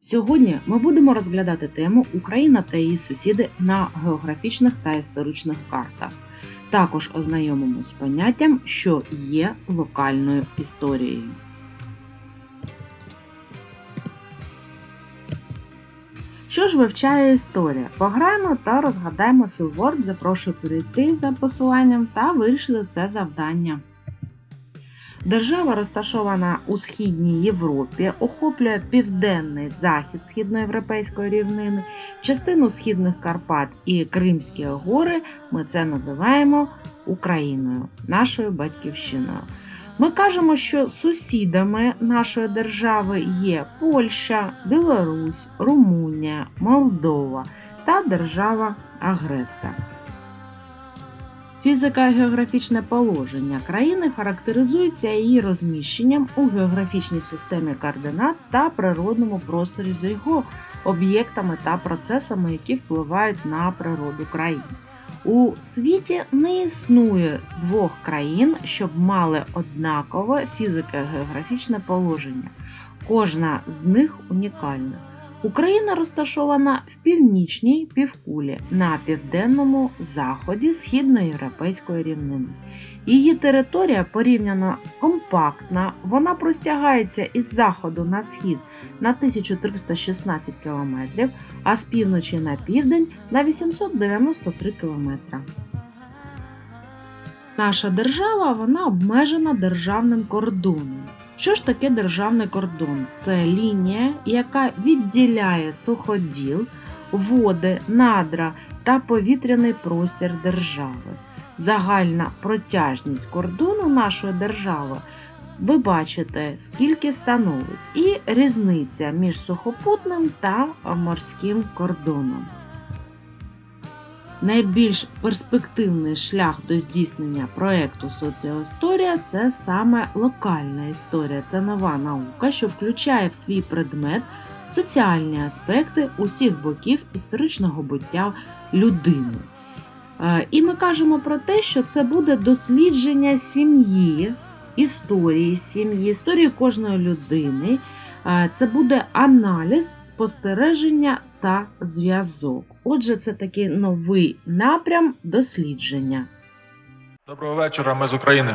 Сьогодні ми будемо розглядати тему Україна та її сусіди на географічних та історичних картах. Також ознайомимо з поняттям, що є локальною історією. Що ж вивчає історія? Пограємо та розгадаємо філворд. Запрошую перейти за посиланням та вирішити це завдання. Держава розташована у східній Європі, охоплює південний захід східноєвропейської рівнини, частину східних Карпат і Кримські гори. Ми це називаємо Україною, нашою батьківщиною. Ми кажемо, що сусідами нашої держави є Польща, Білорусь, Румунія, Молдова та держава-агресор. Фізика і географічне положення країни характеризується її розміщенням у географічній системі координат та природному просторі з його об'єктами та процесами, які впливають на природу країн. У світі не існує двох країн, щоб мали однакове фізико-географічне положення. Кожна з них унікальна. Україна розташована в північній півкулі на південному заході східноєвропейської рівнини. Її територія порівняно компактна, вона простягається із заходу на схід на 1316 км, а з півночі на південь на 893 км. Наша держава вона обмежена державним кордоном. Що ж таке державний кордон? Це лінія, яка відділяє суходіл, води, надра та повітряний простір держави. Загальна протяжність кордону нашої держави ви бачите, скільки становить, і різниця між сухопутним та морським кордоном. Найбільш перспективний шлях до здійснення проекту соціоісторія це саме локальна історія. Це нова наука, що включає в свій предмет соціальні аспекти усіх боків історичного буття людини. Е, І ми кажемо про те, що це буде дослідження сім'ї, історії сім'ї, історії кожної людини. Е, Це буде аналіз, спостереження та зв'язок. Отже, це такий новий напрям дослідження. Доброго вечора, ми з України.